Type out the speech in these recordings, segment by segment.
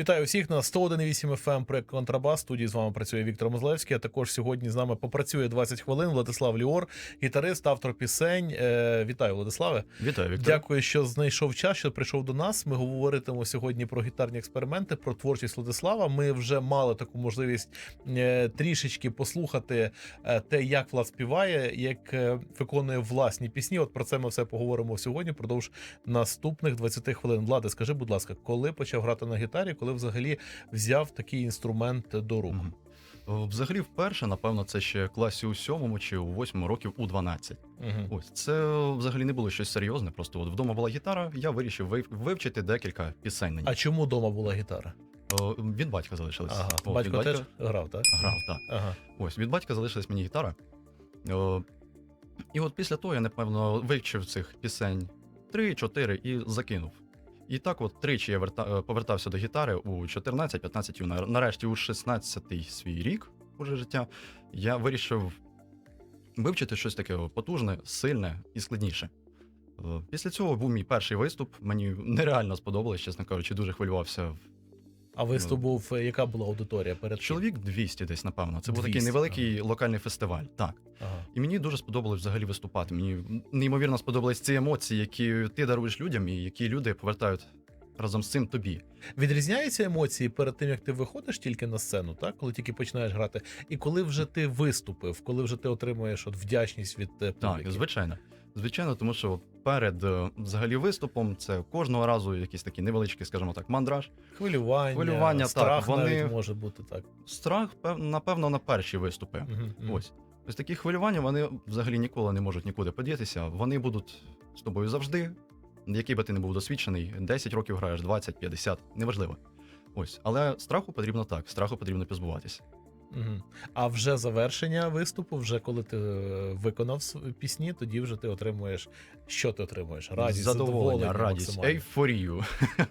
Вітаю всіх на 101.8 FM, проект Контрабас. Студії з вами працює Віктор Мозлевський. А також сьогодні з нами попрацює 20 хвилин Владислав Ліор, гітарист, автор пісень. Е, вітаю, Владиславе. Вітаю, Віктор. Дякую, що знайшов час, що прийшов до нас. Ми говоритимо сьогодні про гітарні експерименти, про творчість Владислава. Ми вже мали таку можливість е, трішечки послухати е, те, як Влад співає, як е, виконує власні пісні. От про це ми все поговоримо сьогодні. Продовж наступних 20 хвилин. Влади, скажи, будь ласка, коли почав грати на гітарі, коли взагалі взяв такий інструмент до рук? О, Взагалі, вперше, напевно, це ще класі у сьомому чи у восьмому років у 12. Мгм. Ось це взагалі не було щось серйозне. Просто от вдома була гітара, я вирішив вив- вивчити декілька пісень на ній. А чому вдома була гітара? О, від батька залишились. Ага, О, батько від теж грав, так? грав, так. Ага. Ось від батька залишилась мені гітара. О, і от після того я, напевно, вивчив цих пісень 3-4 і закинув. І так, от тричі я верта... е, повертався до гітари у 14-15, і нарешті у 16-й свій рік уже життя, я вирішив вивчити щось таке потужне, сильне і складніше. Е, Після цього був мій перший виступ. Мені нереально сподобалось, чесно кажучи, дуже хвилювався. А виступ був, е, яка була аудиторія перед тим? Чоловік 200 десь, напевно. Це був 200, такий невеликий локальний фестиваль. Так. Ага. І мені дуже сподобалось взагалі виступати. Мені неймовірно сподобались ці емоції, які ти даруєш людям, і які люди повертають разом з цим тобі. Відрізняються емоції перед тим, як ти виходиш тільки на сцену, так? Коли тільки починаєш грати, і коли вже ти виступив, коли вже ти отримуєш от вдячність від е, публіки. Так, звичайно. Звичайно, тому що перед е, взагалі виступом це кожного разу якийсь такий невеличкий, скажімо так, мандраж. Хвилювання, Хвилювання, так, страх вони- навіть може бути так. Страх, напевно, на перші виступи. Мгм. Ось. Ось такі хвилювання вони взагалі ніколи не можуть нікуди подітися. Вони будуть з тобою завжди. Який би ти не був досвідчений, 10 років граєш, 20, 50, неважливо. Ось. Але страху потрібно так, страху потрібно позбуватися. Мгм. А вже завершення виступу, вже коли ти е, виконав пісні, тоді вже ти отримуєш. Що ти отримуєш? Радість, задоволення, радість, ейфорію.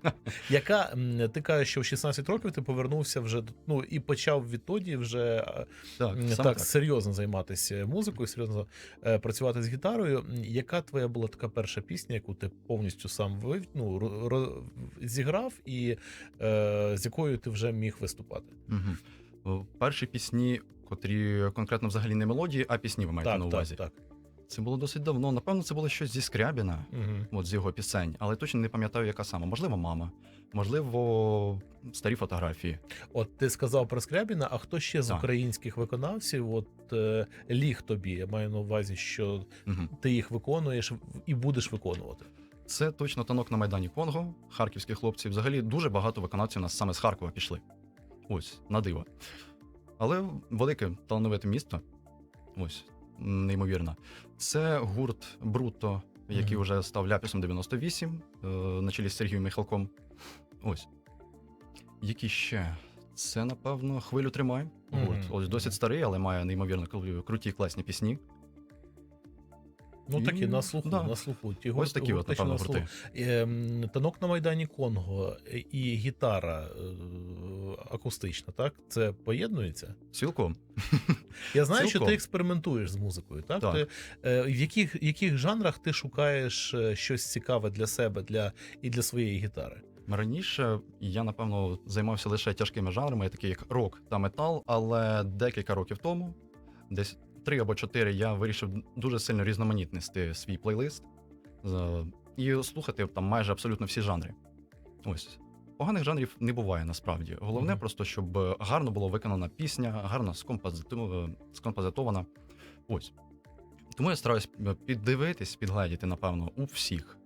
Яка ти кажеш, що в 16 років ти повернувся вже ну і почав відтоді вже е, Так, так, так. серйозно займатися музикою, серйозно е, працювати з гітарою. Яка твоя була така перша пісня, яку ти повністю сам вив, ну, ро- ро- зіграв, і е, з якою ти вже міг виступати? Мгм. О, Перші пісні, котрі конкретно взагалі не мелодії, а пісні ви маєте так, на увазі. так, так. Це було досить давно. Напевно, це було щось зі Скрябіна, Угу. от з його пісень, але точно не пам'ятаю, яка саме. Можливо, мама, можливо, старі фотографії. От ти сказав про Скрябіна, а хто ще з Так. українських виконавців? От е, ліг тобі. Я маю на увазі, що Мгм. ти їх виконуєш і будеш виконувати. Це точно танок на Майдані Конго, харківські хлопці. Взагалі дуже багато виконавців у нас саме з Харкова пішли. Ось, на диво. Але велике талановите місто. Ось, неймовірно. Це гурт Бруто, який Мгм. вже став ляпісом 98, е, на чолі з Сергієм Михалком. Ось. Які ще? Це, напевно, хвилю тримай. Гурт. Мгм. Ось досить старий, але має неймовірно круті класні пісні. Ну І- такі на слуху, да. на слуху. Ті Ось такі, от, напевно, гурти. Ем, Танок на Майдані Конго і гітара акустична, так? Це поєднується? Цілком. Я знаю, що ти експериментуєш з музикою, так? Так. Ти, е, в яких, яких жанрах ти шукаєш е, щось цікаве для себе для, і для своєї гітари? Раніше я, напевно, займався лише тяжкими жанрами, такі як рок та метал, але декілька років тому, десь три або чотири, я вирішив дуже сильно різноманітнести свій плейлист і слухати там майже абсолютно всі жанри. Ось. Поганих жанрів не буває насправді. Головне Мгм. просто, щоб гарно була виконана пісня, гарно скомпозитована. Ось. Тому я стараюсь е, піддивитись, підгледіти, напевно, у всіх,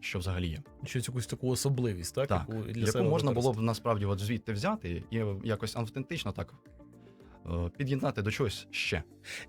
що взагалі є. Щось якусь таку особливість, так? Так, яку для яку себе можна було б насправді от звідти взяти і якось автентично так е, під'єднати до чогось ще.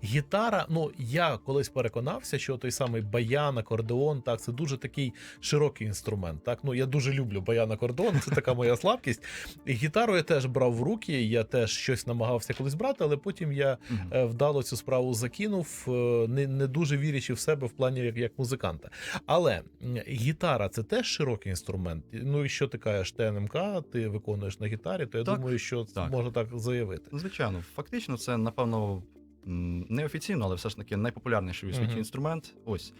Гітара, ну я колись переконався, що той самий баян, акордеон, так, це дуже такий широкий інструмент. Так, ну я дуже люблю баян, акордеон, це така моя слабкість. І гітару я теж брав в руки, я теж щось намагався колись брати, але потім я е, вдало цю справу закинув, е, не, не дуже вірячи в себе в плані як, як музиканта. Але гітара це теж широкий інструмент. Ну і що ти кажеш, ТНМК, ти виконуєш на гітарі, то я Так, думаю, що так. можна так заявити. Звичайно, фактично, це напевно неофіційно, але все ж таки найпопулярніший у світі Мгм. інструмент. Ось.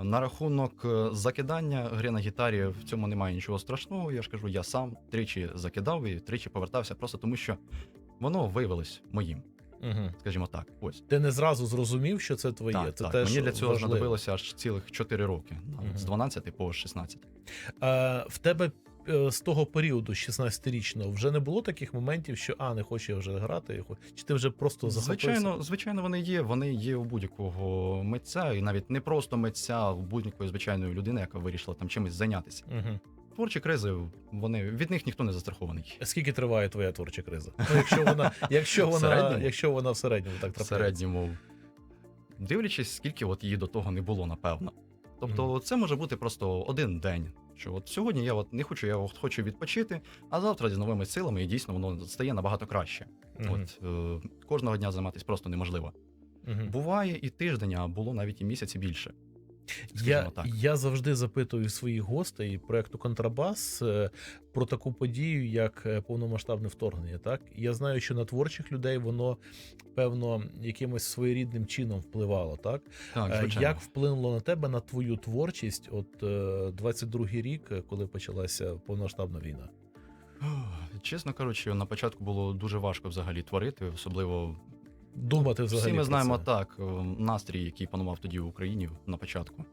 На рахунок е, закидання гри на гітарі в цьому немає нічого страшного. Я ж кажу, я сам тричі закидав і тричі повертався, просто тому що воно виявилось моїм, Угу. скажімо так. Ось. Ти не зразу зрозумів, що це твоє. так, це так. теж Мені для цього важливо. знадобилося аж цілих 4 роки, Мгм. з 12 по 16. А, в тебе е, з того періоду, 16-річного, вже не було таких моментів, що а, не хочу я вже грати, чи ти вже просто захопився? Звичайно, звичайно, вони є. Вони є у будь-якого митця, і навіть не просто митця, а у будь-якої звичайної людини, яка вирішила там чимось зайнятися. Угу. Творчі кризи, вони від них ніхто не застрахований. Скільки триває твоя творча криза? Ну, якщо вона, якщо вона, якщо вона в середньому так В середньому, дивлячись, скільки от її до того не було, напевно. Тобто, це може бути просто один день. Що от сьогодні я от не хочу, я от хочу відпочити, а завтра з новими силами і дійсно воно стає набагато краще. Мгм. От е, кожного дня займатися просто неможливо. Мгм. Буває і тиждень, а було навіть і місяці більше. Я, так. я завжди запитую своїх гостей проекту Контрабас е, про таку подію, як е, повномасштабне вторгнення. Так я знаю, що на творчих людей воно певно якимось своєрідним чином впливало. Так Так, Е, звичайно. як вплинуло на тебе на твою творчість? От е, 22-й рік, коли почалася повномасштабна війна. Чесно кажучи, на початку було дуже важко взагалі творити, особливо Думати взагалі. всі ми про знаємо це. так, е, настрій, який панував тоді в Україні на початку.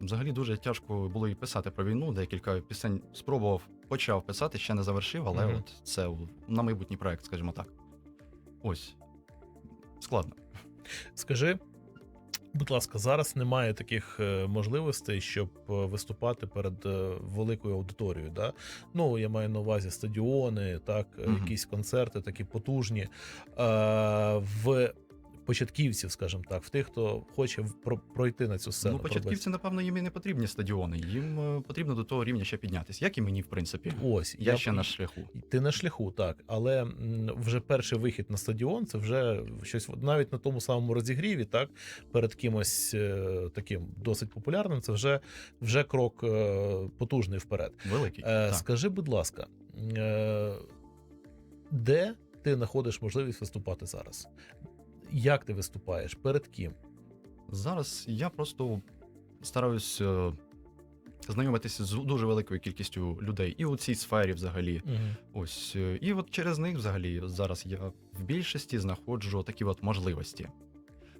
Взагалі дуже тяжко було і писати про війну. Декілька пісень спробував, почав писати, ще не завершив, але Мгм. от це на майбутній проект, скажімо так. Ось. Складно. Скажи, будь ласка, зараз немає таких е, можливостей, щоб е, виступати перед е, великою аудиторією. Да? Ну, я маю на увазі стадіони, так, Мгм. якісь концерти такі потужні. В початківців, скажімо так, в тих, хто хоче пройти на цю сцену. ну, початківці, напевно, їм і не потрібні стадіони. Їм е, потрібно до того рівня ще піднятися, як і мені, в принципі. Ось, Я ще на шляху. Ти на шляху, так, але вже перший вихід на стадіон це вже щось навіть на тому самому розігріві, так, перед кимось е, таким досить популярним, це вже, вже крок е, потужний вперед. Великий. Е, так. скажи, будь ласка, е, де ти знаходиш можливість виступати зараз? Як ти виступаєш? Перед ким? Зараз я просто стараюсь е, знайомитися з дуже великою кількістю людей і у цій сфері взагалі. Ось е, і от через них взагалі зараз я в більшості знаходжу такі от можливості.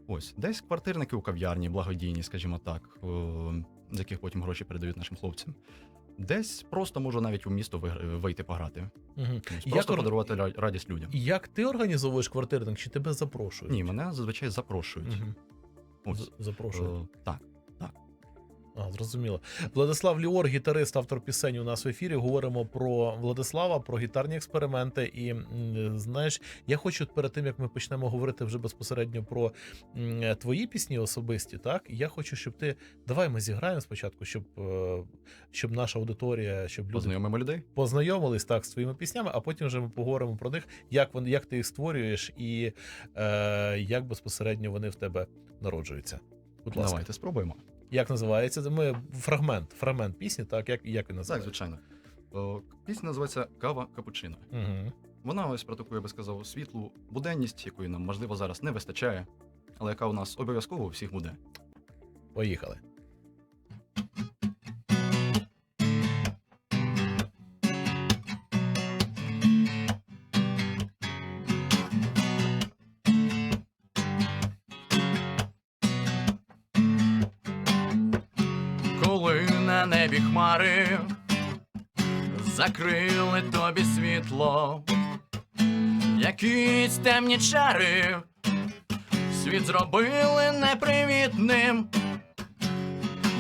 Ось, десь квартирники у кав'ярні, благодійні, скажімо так, е, з яких потім гроші передають нашим хлопцям. Десь просто можу навіть у місто вийти пограти. Угу. Просто Як подарувати радість людям. Як ти організовуєш квартирник, чи тебе запрошують? Ні, мене зазвичай запрошують. Угу. Ось. Запрошують. О, так. А, зрозуміло. Владислав Ліор, гітарист, автор пісень у нас в ефірі. Говоримо про Владислава, про гітарні експерименти. І знаєш, я хочу перед тим як ми почнемо говорити вже безпосередньо про твої пісні особисті. Так я хочу, щоб ти давай ми зіграємо спочатку, щоб, е, щоб наша аудиторія, щоб люди Познайомимо людей. познайомились так з твоїми піснями, а потім вже ми поговоримо про них, як вони, як ти їх створюєш, і е, як безпосередньо вони в тебе народжуються. Будь ласка. Давайте спробуємо. Як називається? Ми фрагмент, фрагмент пісні, так як, як він Так, звичайно. О, Пісня називається Кава Капучино. Угу. Вона ось про таку, я би сказав, світлу буденність, якої нам, можливо, зараз не вистачає, але яка у нас обов'язково у всіх буде. Поїхали. Закрили тобі світло, якісь темні чари, світ зробили непривітним.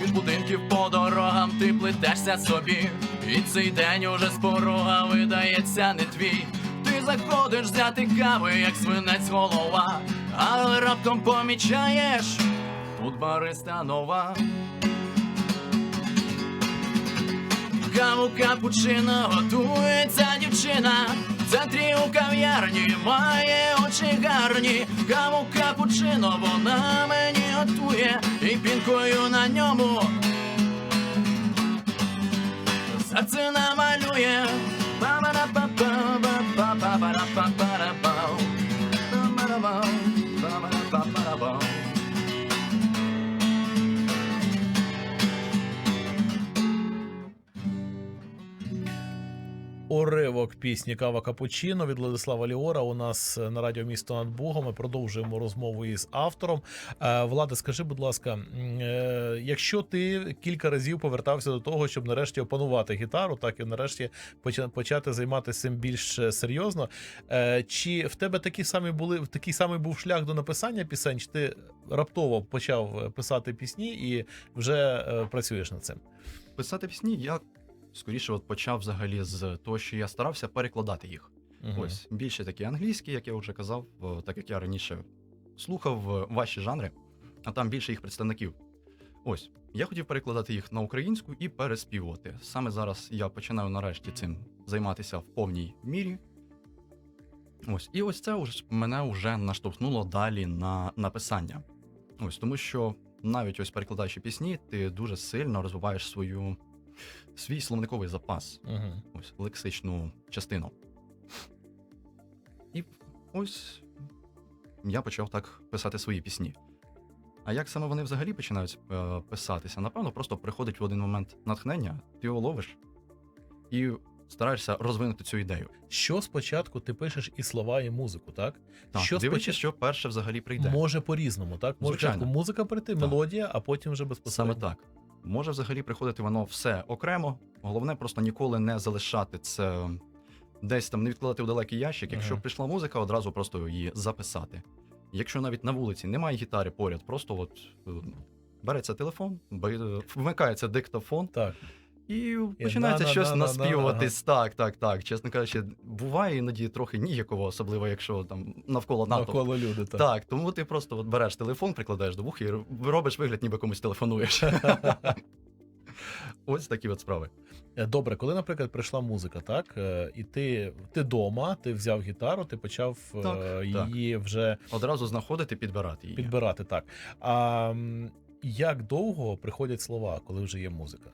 Від будинків по дорогам ти плетешся собі, і цей день уже з порога видається не твій. Ти заходиш взяти кави, як свинець голова, але раптом помічаєш, тут бариста нова. Каву капучино готується дівчина. В центрі у кав'ярні має очі гарні. Каву капучино вона мені готує і пінкою на ньому. Серце намалює. Уривок пісні Кава Капучино від Владислава Ліора. У нас е, на радіо місто над Богом. Ми продовжуємо розмову із автором. Е, Влада, скажи, будь ласка, е, якщо ти кілька разів повертався до того, щоб нарешті опанувати гітару, так і нарешті почати займатися цим більш серйозно. Чи в тебе такі самі були такий самий був шлях до написання пісень? Чи ти раптово почав писати пісні і вже працюєш над цим? Писати пісні я скоріше от почав взагалі з того, що я старався перекладати їх. Мгм. Ось більше такі англійські, як я вже казав, так як я раніше слухав е, ваші жанри, а там більше їх представників. Ось я хотів перекладати їх на українську і переспівувати. Саме зараз я починаю нарешті цим займатися в повній мірі. Ось, і ось це мене вже наштовхнуло далі на написання. Ось тому, що навіть ось перекладаючи пісні, ти дуже сильно розвиваєш свою свій словниковий запас Мгм. ось лексичну частину. І ось я почав так писати свої пісні. А як саме вони взагалі починають е, писатися? Напевно, просто приходить в один момент натхнення, ти його ловиш і стараєшся розвинути цю ідею. Що спочатку ти пишеш і слова, і музику, так? Так, Що дивлячись, спочатку- що перше взагалі прийде. Може по-різному, так? Може спочатку музика прийти, Так. мелодія, а потім вже Саме так. Може взагалі приходити воно все окремо. Головне просто ніколи не залишати це десь там не відкладати в далекий ящик. Якщо Ага. прийшла музика, одразу просто її записати. Якщо навіть на вулиці немає гітари поряд, просто от е, береться телефон, бе- вмикається диктофон Так. І починається щось на-на-на-на-на, наспівуватись. Так, так, так. Чесно кажучи, буває іноді трохи ніяково, особливо якщо там навколо НАТО. Навколо люди, так. Так, тому ти просто от береш телефон, прикладаєш до вуха і робиш вигляд, ніби комусь телефонуєш. Ось такі от справи. Е, Добре, коли, наприклад, прийшла музика, так? е, І ти, ти дома, ти взяв гітару, ти почав е, Так, її вже Одразу знаходити, підбирати її. підбирати. Так. А як довго приходять слова, коли вже є музика?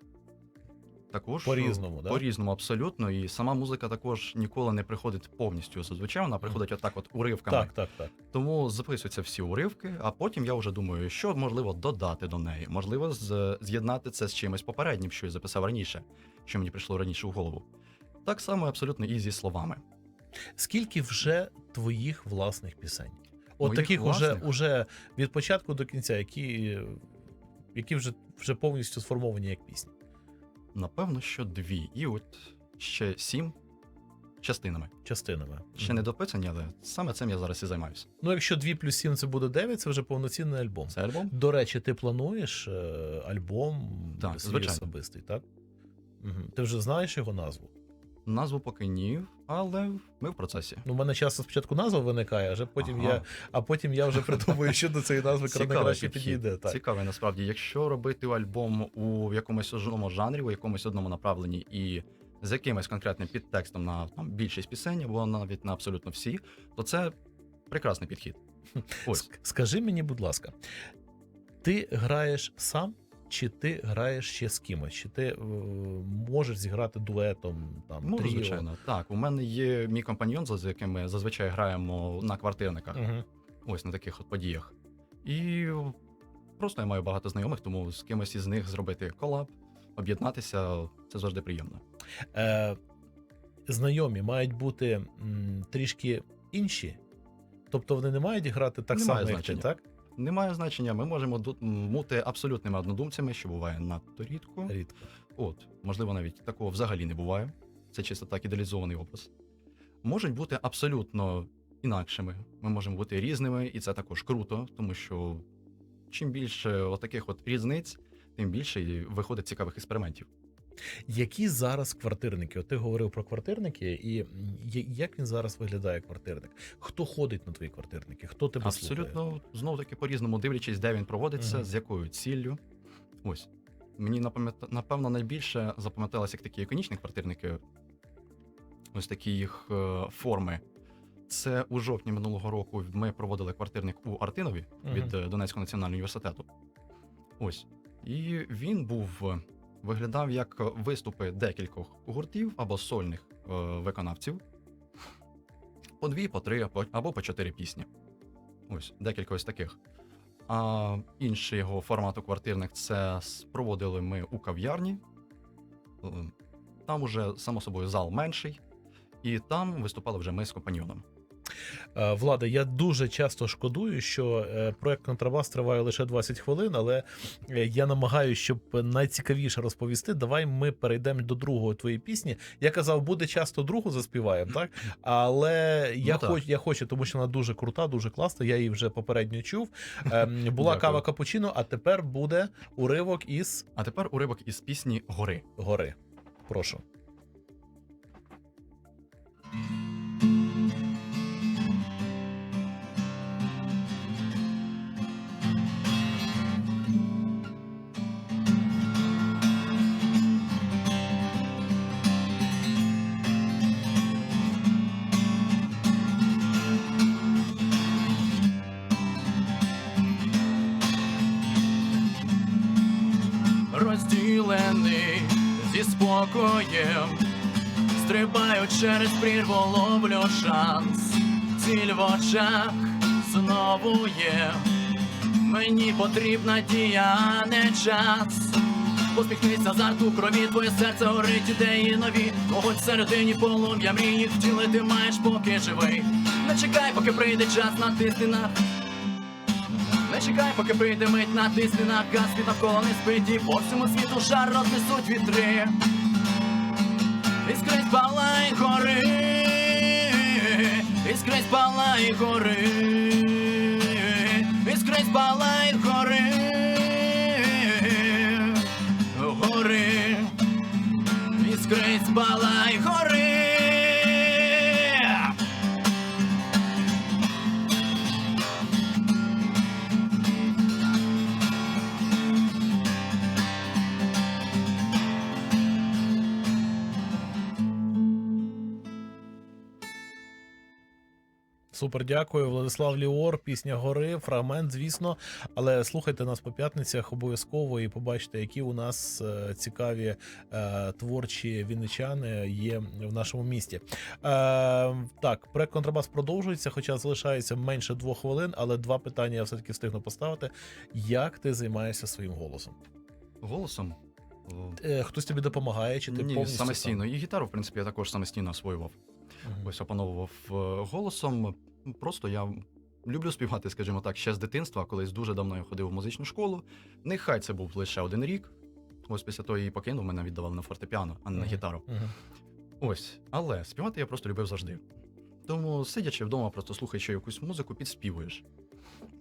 Також По-різному, да? По-різному, абсолютно. І сама музика також ніколи не приходить повністю. Зазвичай вона приходить отак, от уривками. Так, так, так. Тому записуються всі уривки, а потім я вже думаю, що можливо додати до неї. Можливо, з'єднати це з чимось попереднім, що я записав раніше, що мені прийшло раніше в голову. Так само абсолютно і зі словами. Скільки вже твоїх власних пісень? От Моїх таких уже, уже від початку до кінця, які, які вже, вже повністю сформовані як пісні. Напевно, що дві. І от ще сім частинами. частинами. Ще не дописані, але саме цим я зараз і займаюся. Ну, якщо 2 плюс 7 це буде 9, це вже повноцінний альбом. Це альбом? До речі, ти плануєш е, альбом Так, свій звичайно. особистий, так? Угу. Ти вже знаєш його назву? Назву поки ні, але ми в процесі. Ну, у мене часто спочатку назва виникає, а вже потім Ага. я, а потім я вже придумую, що до цієї назви краще підійде. Так. Цікавий насправді. Якщо робити альбом у якомусь одному жанрі, у якомусь одному направленні і з якимось конкретним підтекстом на там, більшість пісень, або навіть на абсолютно всі, то це прекрасний підхід. Ось. Скажи мені, будь ласка, ти граєш сам, чи ти граєш ще з кимось? Чи ти е, можеш зіграти дуетом там Можу, тріо? звичайно. Так, у мене є мій компаньйон, з яким ми зазвичай граємо на квартирниках, Угу. ось на таких от подіях. І просто я маю багато знайомих, тому з кимось із них зробити колаб, об'єднатися це завжди приємно. Е, знайомі мають бути м, трішки інші. Тобто вони не мають грати так Немає само, як ти, так? Немає значення, ми можемо бути абсолютними однодумцями, що буває надто рідко. Рідко. От, можливо, навіть такого взагалі не буває. Це чисто так ідеалізований образ. Можуть бути абсолютно інакшими. Ми можемо бути різними, і це також круто, тому що чим більше отаких от різниць, тим більше виходить цікавих експериментів. Які зараз квартирники? От ти говорив про квартирники, і як він зараз виглядає квартирник? Хто ходить на твої квартирники? Хто тебе слухає? Абсолютно знов таки по-різному дивлячись, де він проводиться, Мгм. з якою ціллю. Ось. Мені напевно найбільше запам'яталися як такі іконічні квартирники. Ось такі їх е, форми. Це у жовтні минулого року ми проводили квартирник у Артинові від е, Донецького національного університету. Ось. І він був е, виглядав як виступи декількох гуртів або сольних е, виконавців. По дві, по три, або- по чотири пісні. Ось, декілька ось таких. А інший його формату квартирник це проводили ми у кав'ярні. Е, Там уже, само собою, зал менший, і там виступали вже ми з компаньйоном. Е, Влада, я дуже часто шкодую, що е, проект Контрабас триває лише 20 хвилин, але е, я намагаюся, щоб найцікавіше розповісти. Давай ми перейдемо до другої твоєї пісні. Я казав, буде часто другу заспіваємо, так? Але я, Ну, так. хоч, я хочу, тому що вона дуже крута, дуже класна. Я її вже попередньо чув. Ем, Була кава капучино, а тепер буде уривок із А тепер уривок із пісні Гори. гори. Прошу. Спокоєм, стрибаю через прірву, ловлю шанс, ціль в очах знову є. Мені потрібна дія, а не час. Посміхнися зарту крові, твоє серце горить ідеї нові. Вогонь всередині полум'я мрій їх втілити маєш, поки живий. Не чекай, поки прийде час натисни на чекай, поки прийде мить натисни на газ, навколо не спить по всьому світу жар рознесуть вітри. Іскрись палай гори, іскрись палай гори, іскрись палай гори, гори, іскрись палай гори. Супер, дякую. Владислав Ліор, пісня гори, фрагмент, звісно. Але слухайте нас по п'ятницях обов'язково і побачите, які у нас е, цікаві е, творчі вінничани є в нашому місті. Е, так, проект контрабас продовжується, хоча залишається менше двох хвилин, але два питання я все-таки встигну поставити. Як ти займаєшся своїм голосом? Голосом. Хтось тобі допомагає, чи ти Ні, повністю самостійно. І гітару, в принципі, я також самостійно освоював. Сам? Ось опановував голосом. Просто я люблю співати, скажімо так, ще з дитинства, колись дуже давно я ходив в музичну школу. Нехай це був лише один рік. Ось після того її покинув, мене віддавали на фортепіано, а не на гітару. Ось, але співати я просто любив завжди. Тому, сидячи вдома, просто слухаючи якусь музику, підспівуєш.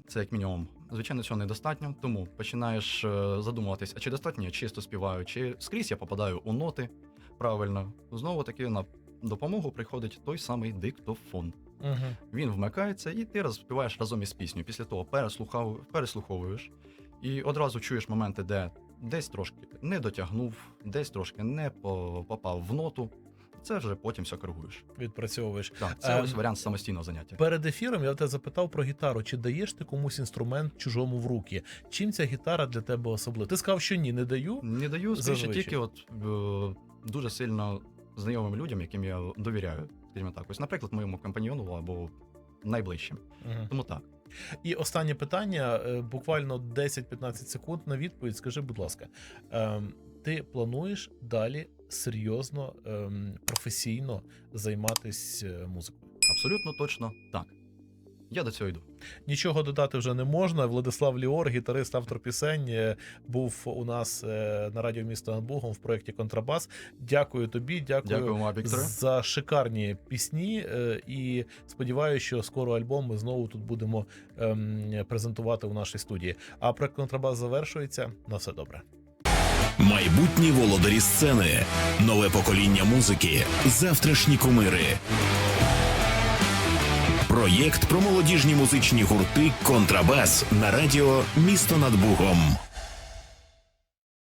Це як мінімум. Звичайно, цього недостатньо, тому починаєш е, задумуватись, а чи достатньо я чисто співаю, чи скрізь я попадаю у ноти правильно. Знову таки на допомогу приходить той самий диктофон. Мгм. Він вмикається, і ти розпіваєш разом із піснею. Після того переслухав, переслуховуєш і одразу чуєш моменти, де десь трошки не дотягнув, десь трошки не попав в ноту. Це вже потім все коригуєш. Відпрацьовуєш. Так, це Ем, ось варіант самостійного заняття. Перед ефіром я тебе запитав про гітару. Чи даєш ти комусь інструмент чужому в руки? Чим ця гітара для тебе особлива? Ти сказав, що ні, не даю. Не даю скоріше тільки от е, дуже сильно знайомим людям, яким я довіряю. Скажімо так, ось, наприклад, моєму компаньйону або найближчим. Угу. Тому так. І останнє питання, е, буквально 10-15 секунд на відповідь. Скажи, будь ласка, ем, ти плануєш далі серйозно, ем, професійно займатися музикою? Абсолютно точно так. Я до цього йду. Нічого додати вже не можна. Владислав Ліор, гітарист, автор пісень, е, був у нас е, на радіо міста над Богом в проєкті Контрабас. Дякую тобі, дякую, Дякуємо, за шикарні пісні. е, І сподіваюся, що скоро альбом ми знову тут будемо ем, презентувати у нашій студії. А проект Контрабас завершується. На все добре. Майбутні володарі сцени, нове покоління музики, завтрашні кумири. Проєкт про молодіжні музичні гурти Контрабас на радіо Місто над Бугом.